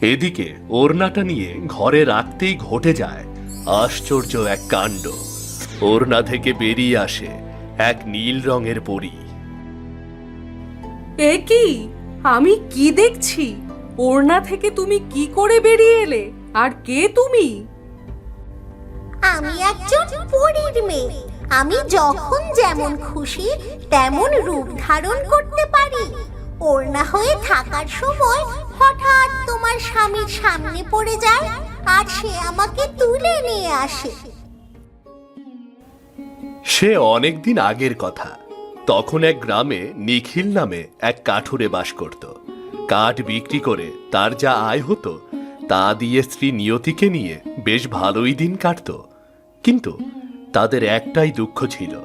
এদিকে ওড়নাটা নিয়ে ঘরে রাখতেই ঘটে যায় আশ্চর্য এক কাণ্ড। ওড়না থেকে বেরিয়ে আসে এক নীল রঙের পরী। এ কি? আমি কি দেখছি? ওড়না থেকে তুমি কি করে বেরিয়ে এলে? আর কে তুমি? আমি একজন পরীর মেয়ে। আমি যখন যেমন খুশি তেমন রূপ ধারণ করতে পারি। ওড়না হয়ে থাকার সময় হঠাৎ তোমার স্বামীর সামনে পড়ে যায় আর সে আমাকে তুলে নিয়ে আসে। সে অনেকদিন আগের কথা। তখন এক গ্রামে নিখিল নামে এক কাঠুরে বাস করত। কাঠ বিক্রি করে তার যা আয় হতো, তা দিয়ে স্ত্রী নিয়তিকে নিয়ে বেশ ভালোই দিন কাটত। কিন্তু তাদের একটাই দুঃখ ছিল,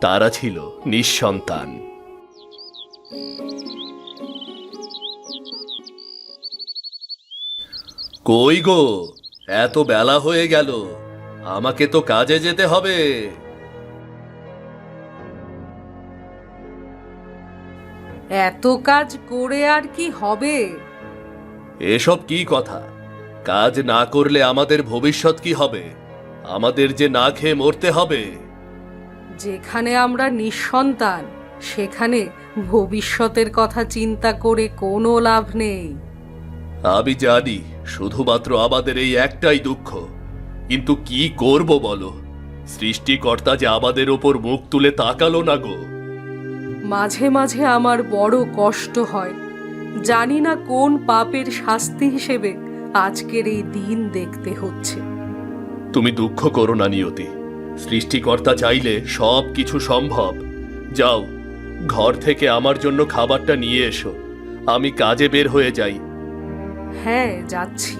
তারা ছিল নিঃসন্তান। কই গো? এত বেলা হয়ে গেল। আমাকে তো কাজে যেতে হবে। এত কাজ করে আর কি হবে? এসব কি কথা? কাজ না করলে আমাদের ভবিষ্যৎ কি হবে? আমাদের যে না খেয়ে মরতে হবে। যেখানে আমরা নিঃসন্তান সেখানে ভবিষ্যতের কথা চিন্তা করে কোনো লাভ নেই। আমি জানি শুধুমাত্র আমাদের এই একটাই দুঃখ। কিন্তু কি করব বলো? সৃষ্টিকর্তা যে আমাদের ওপর মুখ তুলে তাকালো না গো। মাঝে মাঝে আমার বড় কষ্ট হয়। জানি না কোন পাপের শাস্তি হিসেবে আজকের এই দিন দেখতে হচ্ছে। তুমি দুঃখ করো না নিয়তি। সৃষ্টিকর্তা চাইলে সব কিছু সম্ভব। যাও ঘর থেকে আমার জন্য খাবারটা নিয়ে এসো। আমি কাজে বের হয়ে যাই। হ্যাঁ যাচ্ছি।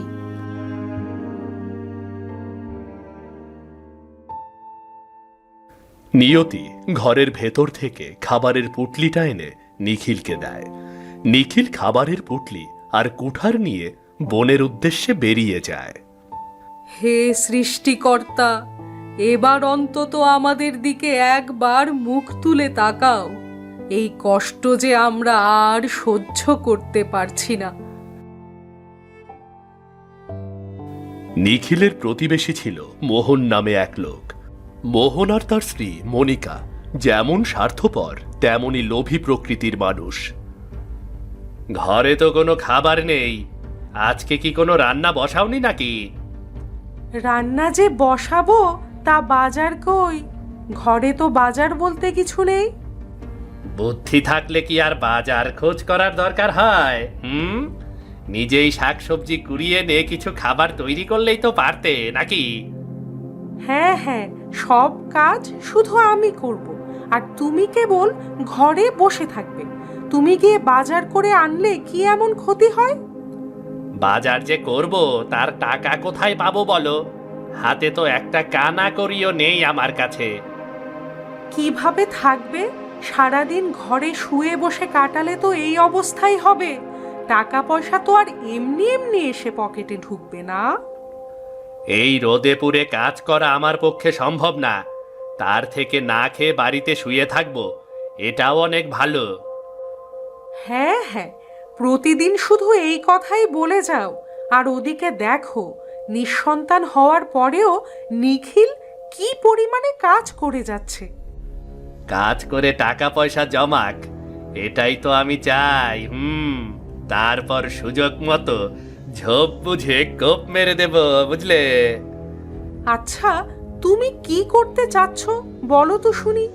নিয়তি ঘরের ভেতর থেকে খাবারের পুটলিটা এনে নিখিলকে দেয়। নিখিল খাবারের পুটলি আর কুঠার নিয়ে বনের উদ্দেশ্যে বেরিয়ে যায়। হে সৃষ্টিকর্তা এবার অন্তত আমাদের দিকে একবার মুখ তুলে তাকাও। এই কষ্ট যে আমরা আর সহ্য করতে পারছি না। নিখিলের প্রতিবেশী ছিল মোহন নামে এক লোক। মোহন আর তার স্ত্রী মনিকা যেমন স্বার্থপর তেমনই লোভী প্রকৃতির মানুষ। ঘরে তো কোনো খাবার নেই। আজকে কি কোনো রান্না বসাওনি নাকি? রান্না যে বসাবো তা বাজার কই? ঘরে তো বাজার বলতে কিছু নেই। বুদ্ধি থাকলে কি আর বাজার খোঁজ করার দরকার হয় হুম? নিজেই শাকসবজি কুড়িয়ে নে কিছু খাবার তৈরি করলেই তো পারতে নাকি? হ্যাঁ হ্যাঁ সব কাজ শুধু আমি করব। আর তুমি কেবল ঘরে বসে থাকবে। তুমি গিয়ে বাজার করে আনলে কি এমন ক্ষতি হয়? বাজার যে করব তার টাকা কোথায় পাবো বলো? হাতে তো একটা কানা করিও নেই আমার কাছে। কীভাবে থাকবে? সারাদিন ঘরে শুয়ে বসে কাটালে তো এই অবস্থাই হবে। টাকা পয়সা তো আর এমনি এমনি এসে পকেটে ঢুকবে না। এই রোদে পুড়ে কাজ করা আমার পক্ষে সম্ভব না। তার থেকে না খেয়ে বাড়িতে শুয়ে থাকব এটাও অনেক ভালো। হ্যাঁ হ্যাঁ প্রতিদিন শুধু এই কথাই বলে যাও। আর ওদিকে দেখো নিঃসন্তান হওয়ার পরেও নিখিল কি পরিমাণে কাজ করে যাচ্ছে। কাজ করে টাকা পয়সা জমাক এটাই তো আমি চাই হুম। তারপর সুযোগ মতো ঝোপ বুঝে কোপ মেরে দেব বুঝলে? আচ্ছা তুমি কি করতে চাচ্ছ? বলো তো শুনি।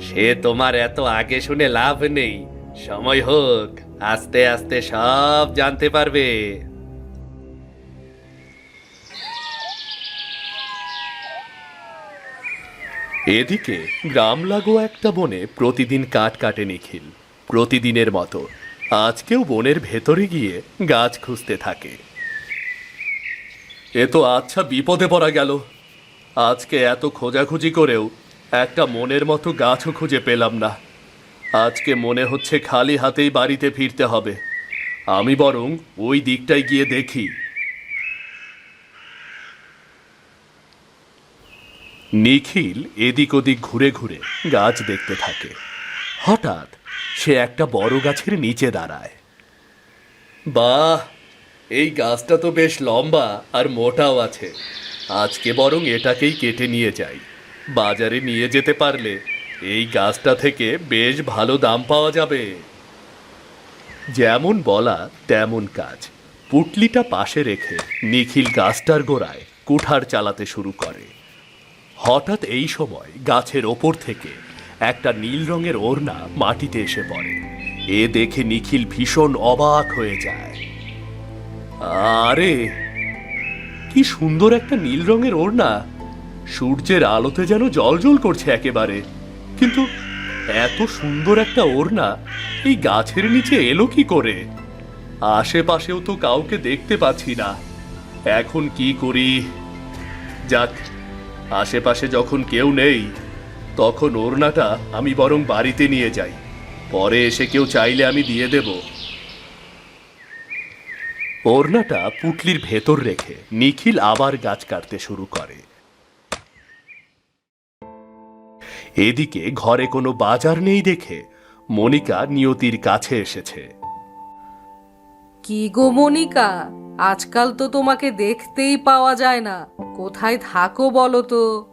সে তোমার এত আগে শুনে লাভ নেই। সময় হোক আস্তে আস্তে সব জানতে পারবে। এদিকে গ্রাম লাগো একটা বনে প্রতিদিন কাঠ কাটে নিখিল প্রতিদিনের মতো। আজকেও বনের ভেতরে গিয়ে গাছ খুঁজতে থাকে। এ তো আচ্ছা বিপদে পড়া গেল। আজকে এত খোঁজাখুঁজি করেও একটা মনের মতো গাছও খুঁজে পেলাম না। আজকে মনে হচ্ছে খালি হাতেই বাড়িতে ফিরতে হবে। আমি বরং ওই দিকটায় গিয়ে দেখি। নিখিল এদিক ওদিক ঘুরে ঘুরে গাছ দেখতে থাকে। হঠাৎ সে একটা বড় গাছের নিচে দাঁড়ায়। বাহ, এই গাছটা তো বেশ লম্বা আর মোটাও আছে। আজকে বরং এটাকেই কেটে নিয়ে যাই। বাজারে নিয়ে যেতে পারলে এই গাছটা থেকে বেশ ভালো দাম পাওয়া যাবে। যেমন বলা, তেমন কাজ। পুটলিটা পাশে রেখে নিখিল গাছটার গোড়ায় কুঠার চালাতে শুরু করে। হঠাৎ এই সময় গাছের ওপর থেকে একটা নীল রঙের ওড়না মাটিতে এসে পড়ে। এ দেখে নিখিল ভীষণ অবাক হয়ে যায়। আরে, কি সুন্দর একটা নীল রঙের ওড়না। সূর্যের আলোতে যেন জল করছে একেবারে। কিন্তু এত সুন্দর একটা ওড়না, এই গাছের নিচে এলো কি করে? আশেপাশেও তো কাউকে দেখতে পাচ্ছি না। এখন কি করি? যাক, আশেপাশে যখন কেউ নেই তখন ওড়নাটা আমি বরং বাড়িতে নিয়ে যাই। পরে এসে কেউ চাইলে আমি দিয়ে দেব। ওড়নাটা পুটলির ভেতর রেখে নিখিল আবার গাছ কাটতে শুরু করে। এদিকে ঘরে কোনো বাজার নেই দেখে মনিকা নিয়তির কাছে এসেছে। কি গো মনিকা? আজকাল তো তোমাকে দেখতেই পাওয়া যায় না। কোথায় থাকো বলো তো?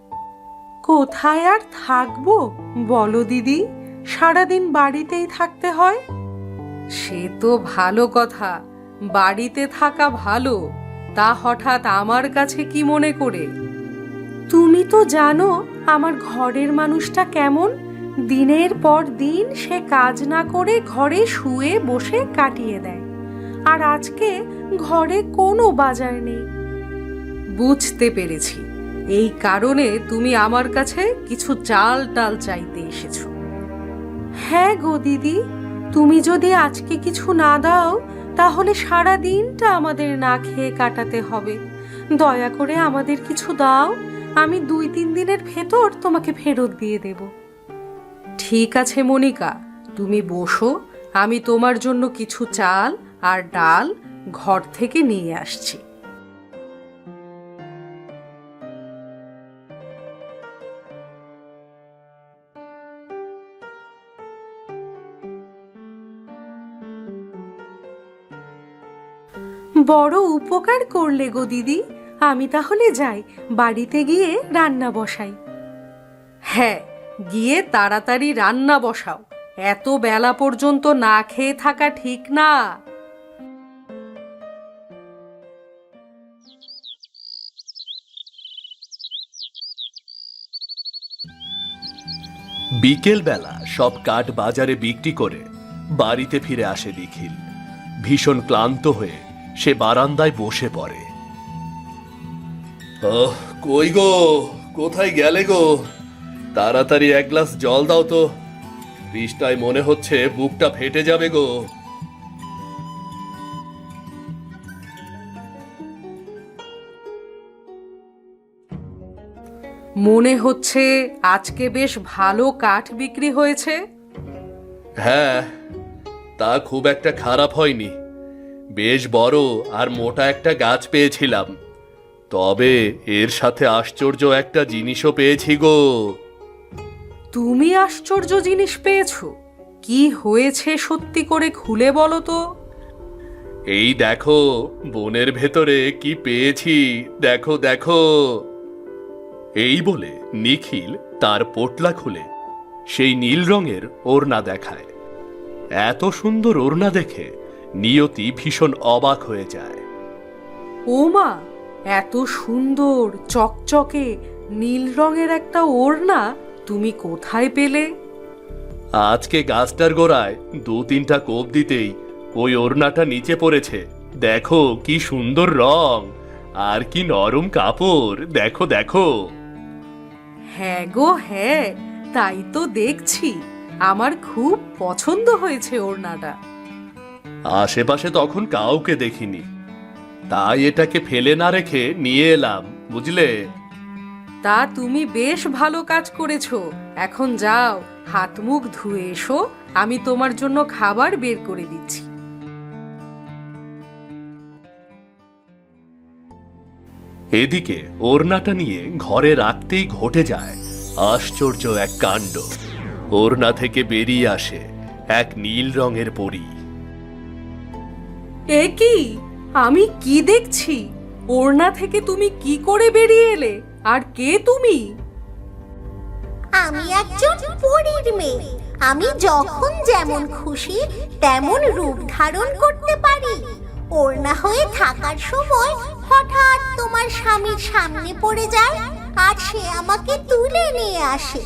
কোথায় আর থাকব? বলো দিদি সারাদিন বাড়িতেই থাকতে হয়? সে তো ভালো কথা বাড়িতে থাকা ভালো তা হঠাৎ আমার কাছে কি মনে করে? তুমি তো জানো আমার ঘরের মানুষটা কেমন দিনের পর দিন সে কাজ না করে ঘরে শুয়ে বসে কাটিয়ে দেয়। আর আজকে ঘরে কোনো বাজার নেই। বুঝতে পেরেছি। এই কারণে তুমি আমার কাছে কিছু চাল টাল চাইতে এসেছ। হ্যাঁ গো দিদি, তুমি যদি আজকে কিছু না দাও, তাহলে সারা দিনটা আমাদের না খেয়ে কাটাতে হবে। দয়া করে আমাদের কিছু দাও, আমি দুই তিন দিনের ভেতর তোমাকে ফেরত দিয়ে দেব। ঠিক আছে মনিকা, তুমি বসো, আমি তোমার জন্য কিছু চাল আর ডাল ঘর থেকে নিয়ে আসছি। বড় উপকার করলে গো দিদি। আমি তাহলে যাই বাড়িতে গিয়ে রান্না বসাই। হ্যাঁ গিয়ে তাড়াতাড়ি রান্না বসাও। এত বেলা পর্যন্ত না খেয়ে থাকা ঠিক না। বিকেল বেলা সব কাঠ বাজারে বিক্রি করে বাড়িতে ফিরে আসে নিখিল। ভীষণ ক্লান্ত হয়ে সে বারান্দায় বসে পড়ে। ওহ কই গো? কোথায় গেলে গো? তাড়াতাড়ি এক গ্লাস জল দাও তো। বৃষ্টায় মনে হচ্ছে বুকটা ফেটে যাবে গো। মনে হচ্ছে আজকে বেশ ভালো কাঠ বিক্রি হয়েছে। হ্যাঁ তা খুব একটা খারাপ হয়নি। বেশ বড় আর মোটা একটা গাছ পেয়েছিলাম। তবে এর সাথে আশ্চর্য একটা জিনিসও পেয়েছি গো। তুমি আশ্চর্য জিনিস পেয়েছ? কি হয়েছে সত্যি করে খুলে বলো তো। এই দেখো বনের ভেতরে কি পেয়েছি দেখো দেখো। এই বলে নিখিল তার পোটলা খুলে সেই নীল রঙের ওড়না দেখায়। এত সুন্দর ওড়না দেখে নিয়তি ভীষণ অবাক হয়ে যায়। ওমা এত সুন্দর চকচকে নীল রঙের একটা ওড়না তুমি কোথায় পেলে? আজকে গাছটার গোড়ায় দু তিনটা কোপ দিতেই ওই ওড়নাটা নিচে পড়েছে। দেখো কি সুন্দর রং আর কি নরম কাপড় দেখো দেখো। হ্যাঁ গো হ্যাঁ তাই তো দেখছি। আমার খুব পছন্দ হয়েছে ওড়নাটা। আশেপাশে তখন কাউকে দেখিনি। তাই এটাকে ফেলে না রেখে নিয়ে এলাম বুঝলে? তা তুমি বেশ ভালো কাজ করেছ। এখন যাও হাত মুখ ধুয়ে এসো আমি তোমার জন্য খাবার বের করে দিচ্ছি। এদিকে ওড়নাটা নিয়ে ঘরে রাখতেই ঘটে যায় আশ্চর্য এক কাণ্ড। ওড়না থেকে বেরিয়ে আসে এক নীল রঙের পরী। এ কি? আমি কি দেখছি? ওড়না থেকে তুমি কি করে বেরিয়ে এলে? আর কে তুমি? আমি একজন পরীর মেয়ে। আমি যখন যেমন খুশি তেমন রূপ ধারণ করতে পারি। ওড়না হয়ে থাকার সময় হঠাৎ তোমার স্বামীর সামনে পড়ে যায় আর সে আমাকে তুলে নিয়ে আসে।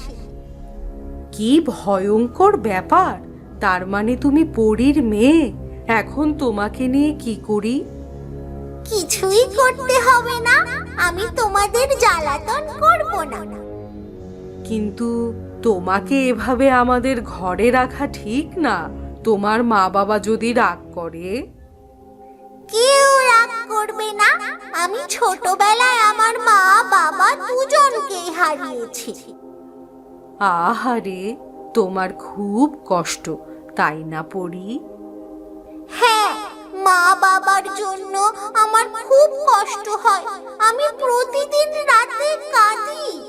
কি ভয়ঙ্কর ব্যাপার! তার মানে তুমি পরীর মেয়ে। এখন তোমাকে নিয়ে কি করি? কিছুই করতে হবে না। আমি তোমাদের জ্বালাতন করব না। কিন্তু তোমাকে এভাবে আমাদের ঘরে রাখা ঠিক না। তোমার মা বাবা যদি রাগ করে? কেউ রাগ করবে না। আমি ছোটবেলায় আমার মা বাবা দুজনকেই হারিয়েছি। আহারে তোমার খুব কষ্ট তাই না পড়ি মা বাবার জন্য আমার খুব কষ্ট হয়। আমি প্রতিদিন রাতে কাঁদি।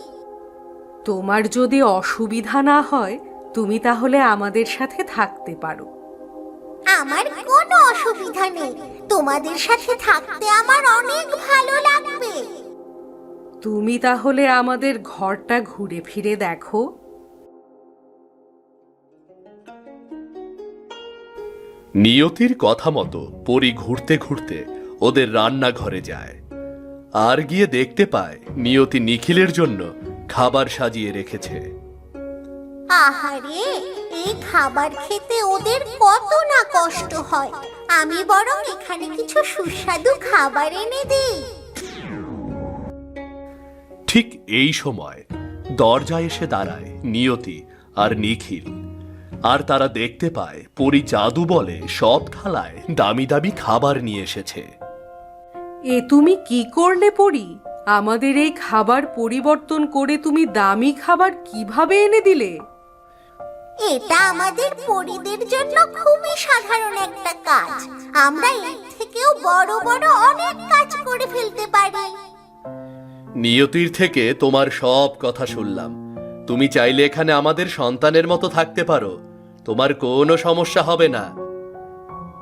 তোমার যদি অসুবিধা না হয় তুমি তাহলে আমাদের সাথে থাকতে পারো। আমার কোনো অসুবিধা নেই। তোমাদের সাথে থাকতে আমার অনেক ভালো লাগবে। তুমি তাহলে আমাদের ঘরটা ঘুরে ফিরে দেখো। নিয়তির কথা মতো পরি ঘুরতে ঘুরতে ওদের রান্নাঘরে যায়। আর গিয়ে দেখতে পায় নিয়তি নিখিলের জন্য খাবার সাজিয়ে রেখেছে। আহারে এই খাবার খেতে ওদের কত না কষ্ট হয়। আমি বরং এখানে কিছু সুস্বাদু খাবার এনে দিই। ঠিক এই সময় দরজায় এসে দাঁড়ায় নিয়তি আর নিখিল। আর তারা দেখতে পায় পরি জাদু বলে সব থালায় দামি দামি খাবার নিয়ে এসেছে। এ তুমি কি করলে পরি? আমাদের এই খাবার পরিবর্তন করে তুমি দামি খাবার কীভাবে এনে দিলে? এটা আমাদের পরিদের জন্য খুবই সাধারণ একটা কাজ। আমরা এর থেকেও বড় বড় অনেক কাজ করে ফেলতে পারি। নিয়তির থেকে তোমার সব কথা শুনলাম। তুমি চাইলে এখানে আমাদের সন্তানের মতো থাকতে পারো। তোমার কোনো সমস্যা হবে না।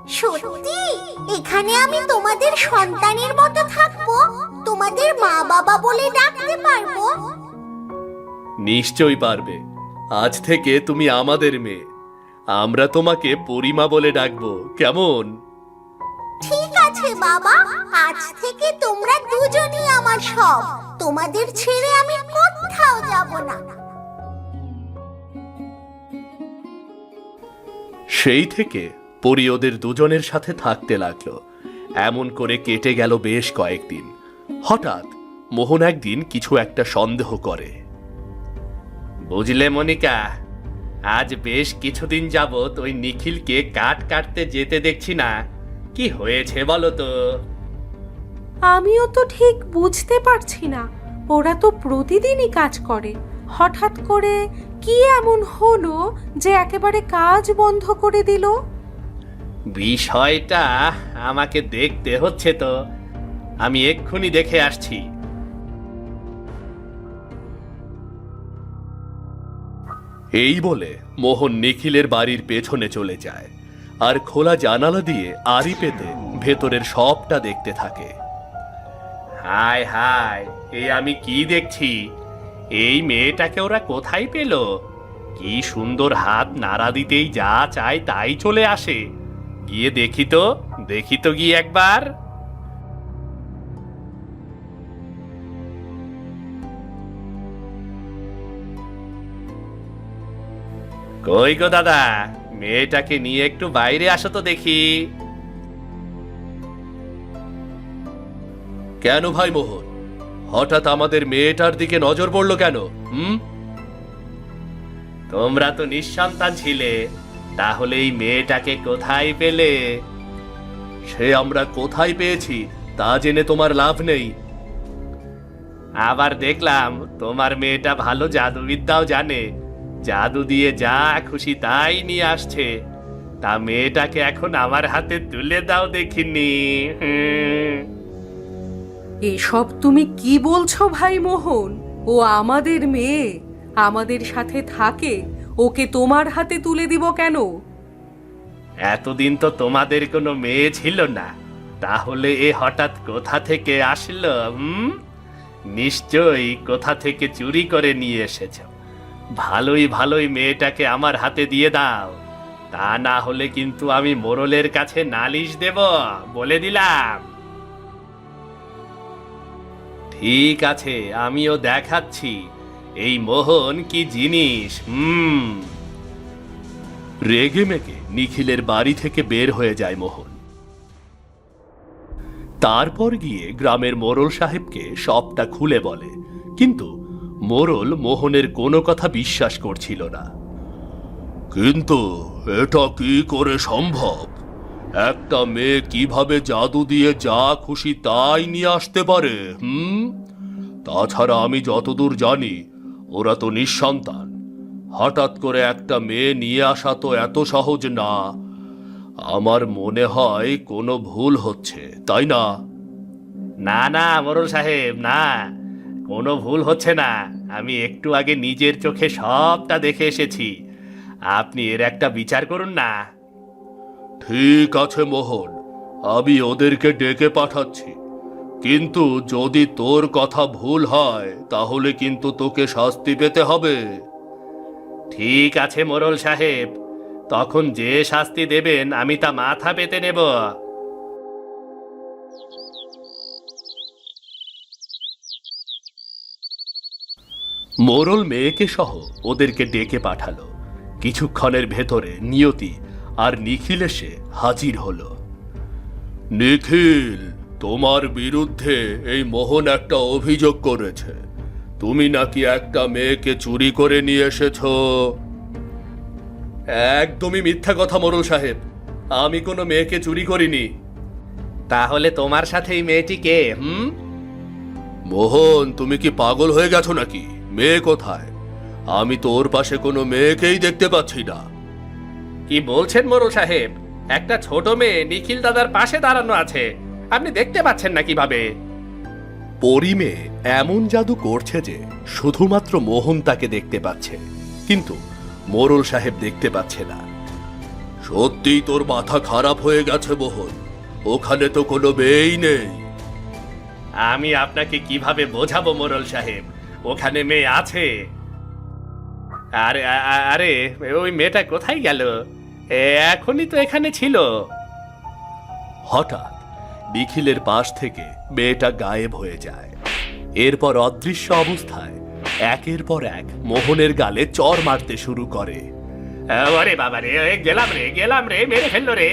সত্যি? এখানে আমি তোমাদের সন্তানের মতো থাকব তোমাদের মা বাবা বলে ডাকতে পারব? নিশ্চয়ই পারবে। আজ থেকে তুমি আমাদের মেয়ে। আমরা তোমাকে পরিমা বলে ডাকবো। কেমন? ঠিক আছে বাবা। আজ থেকে তোমরা দুজনই আমার সব। তোমাদের ছেড়ে আমি কোথাও যাব না। সেই থেকে পরি ওদের দুজনের সাথে থাকতে লাগল। এমন করে কেটে গেল বেশ কয়েকদিন। হঠাৎ মোহন একদিন কিছু একটা সন্দেহ করে। বুঝলে মনিকা, আজ বেশ কিছুদিন যাবৎ ওই নিখিলকে কাট কাটতে যেতে দেখছি না। কি হয়েছে বলো তো? আমিও তো ঠিক বুঝতে পারছি না। ওরা তো প্রতিদিনই কাজ করে। হঠাৎ করে কি এমন হলো যে একেবারে কাজ বন্ধ করে দিল? বিষয়টা আমাকে দেখতে হচ্ছে তো। আমি এক্ষুনি দেখে আসছি। এই বলে মোহন নিখিলের বাড়ির পেছনে চলে যায় আর খোলা জানালা দিয়ে আড়ি পেতে ভেতরের সবটা দেখতে থাকে। হায় হায় এই আমি কি দেখছি? এই মেয়েটাকে ওরা কোথায় পেল? কি সুন্দর হাত নাড়া দিতেই যা চায় তাই চলে আসে। গিয়ে দেখি তো দেখি তো গিয়ে একবার। কই গো দাদা, মেয়েটাকে নিয়ে একটু বাইরে আসো তো দেখি। কেন ভাই মোহন? হঠাৎ আমাদের মেয়েটার দিকে নজর পড়ল কেন, হুম? তোমরা তো নিঃসন্তান ছিলে, তাহলে এই মেয়েটাকে কোথায় পেলে? সে আমরা কোথায় পেয়েছি, তা জেনে তোমার লাভ নেই। আবার দেখলাম, তোমার মেয়েটা ভালো জাদুবিদ্যাও জানে। জাদু দিয়ে যা খুশি তাই নিয়ে আসছে। তা মেয়েটাকে এখন আমার হাতে তুলে দাও দেখিনি। এসব তুমি কি বলছো, ভাই মোহন? ও আমাদের মেয়ে। আমাদের সাথে থাকে। ওকে তোমার হাতে তুলে দিব কেন? এতদিন তো তোমাদের কোনো মেয়ে ছিল না। তাহলে এ হঠাৎ কোথা থেকে আসলো নিশ্চয়ই কোথা থেকে চুরি করে নিয়ে এসেছ। ভালোই ভালোই মেয়েটাকে আমার হাতে দিয়ে দাও। তা না হলে কিন্তু আমি মোরলের কাছে নালিশ দেব, বলে দিলাম। ঠিক আছে, আমিও দেখাচ্ছি। এই মোহন কি জিনিস? হুম। রেগে মেগে নিখিলের বাড়ি থেকে বের হয়ে যায় মোহন। তারপর গিয়ে গ্রামের মোরল সাহেবকে সবটা খুলে বলে, কিন্তু মোরল মোহনের কোনো কথা বিশ্বাস করছিল না। কিন্তু এটা কি করে সম্ভব? একটা মেয়ে কীভাবে জাদু দিয়ে যা খুশি তাই নিয়ে আসতে পারে, হুম? তাছাড়া আমি যতদূর জানি, ওরা তো নিঃসন্তান। হঠাৎ করে একটা মেয়ে নিয়ে আসা তো এত সহজ না। আমার মনে হয় কোনো ভুল হচ্ছে, তাই না? না না, মোরল সাহেব, না, কোনো ভুল হচ্ছে না। আমি একটু আগে নিজের চোখে সবটা দেখে এসেছি। আপনি এর একটা বিচার করুন না। ঠিক আছে মোহন। আমি ওদেরকে ডেকে পাঠাচ্ছি। কিন্তু যদি তোর কথা ভুল হয় তাহলে কিন্তু তোকে শাস্তি পেতে হবে। ঠিক আছে মোরল সাহেব। তখন যে শাস্তি দেবেন আমি তা মাথা পেতে নেব। মোরল মেয়েকে সহ ওদেরকে ডেকে পাঠালো। কিছুক্ষণের ভেতরে নিয়তি আর নিখিল এসে হাজির হল। নিখিল তোমার বিরুদ্ধে এই মোহন একটা অভিযোগ করেছে। তুমি নাকি একটা মেয়েকে চুরি করে নিয়ে এসেছ? একদমই মিথ্যা কথা মোরল সাহেব। আমি কোনো মেয়েকে চুরি করিনি। তাহলে তোমার সাথে এই মেয়েটি কে হুম? মোহন তুমি কি পাগল হয়ে গেছো নাকি? মেয়ে কোথায়? আমি তো ওর পাশে কোনো মেয়েকেই দেখতে পাচ্ছি না। কি বলছেন মোরল সাহেব? একটা ছোট মেয়ে নিখিল দাদার পাশে দাঁড়ানো আছে। আপনি দেখতে পাচ্ছেন না কীভাবে? পরিমে এমন জাদু করছে যে শুধুমাত্র মোহন তাকে দেখতে পাচ্ছে। কিন্তু মোরল সাহেব দেখতে পাচ্ছে না। সত্যি তোর মাথা খারাপ হয়ে গেছে মোহন। ওখানে তো কোনো মেয়েই নেই। আমি আপনাকে কীভাবে বোঝাবো মোরল সাহেব? ওখানে মেয়ে আছে। আরে আরে ওই মেয়েটা কোথায় গেল? এখনই তো এখানে ছিল। হঠাৎ নিখিলের পাশ থেকে মেয়েটা গায়েব হয়ে যায়। এরপর অদৃশ্য অবস্থায় একের পর এক মোহনের গালে চর মারতে শুরু করে। আরে বাবা রে গেলাম রে গেলাম রে মেরে ফেলল রে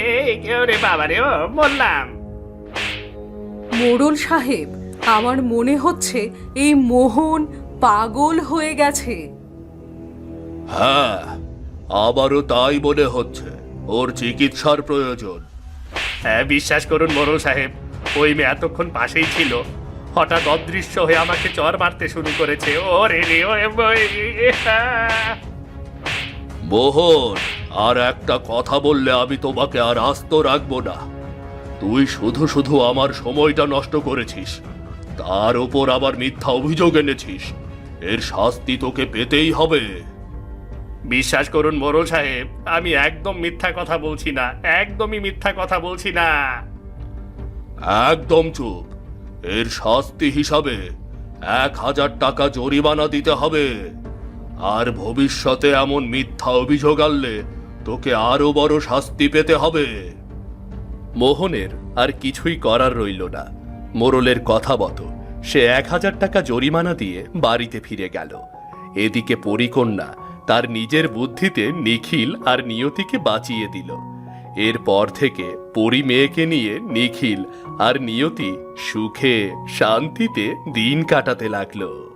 রে বাবা রে ও বললাম মোড়ল সাহেব আমার মনে হচ্ছে এই মোহন পাগল হয়ে গেছে। হ্যাঁ আবারও তাই মনে হচ্ছে। ওর চিকিৎসার প্রয়োজন। হ্যাঁ বিশ্বাস করুন মোরল সাহেব ওই মেয়ে এতক্ষণ পাশেই ছিল। হঠাৎ অদৃশ্য হয়ে আমাকে চর মারতে শুরু করেছে। ও রে ও। মোহন আর একটা কথা বললে আমি তোমাকে আর আস্ত রাখব না। তুই শুধু শুধু আমার সময়টা নষ্ট করেছিস। তার ওপর আবার মিথ্যা অভিযোগ এনেছিস। এর শাস্তি তোকে পেতেই হবে। বিশ্বাস করুন মোরল সাহেব আমি একদম মিথ্যা কথা বলছি না একদমই মিথ্যা কথা বলছি না। একদম চুপ। এর শাস্তি হিসাবে এক হাজার টাকা জরিমানা দিতে হবে। আর ভবিষ্যতে এমন মিথ্যা অভিযোগ আনলে তোকে আরও বড় শাস্তি পেতে হবে। মোহনের আর কিছুই করার রইল না। মোরলের কথা মতো সে এক হাজার টাকা জরিমানা দিয়ে বাড়িতে ফিরে গেল। এদিকে পরিকন্যা তার নিজের বুদ্ধিতে নিখিল আর নিয়তিকে বাঁচিয়ে দিল। এরপর থেকে পরি মেয়েকে নিয়ে নিখিল আর নিয়তি সুখে, শান্তিতে দিন কাটাতে লাগল।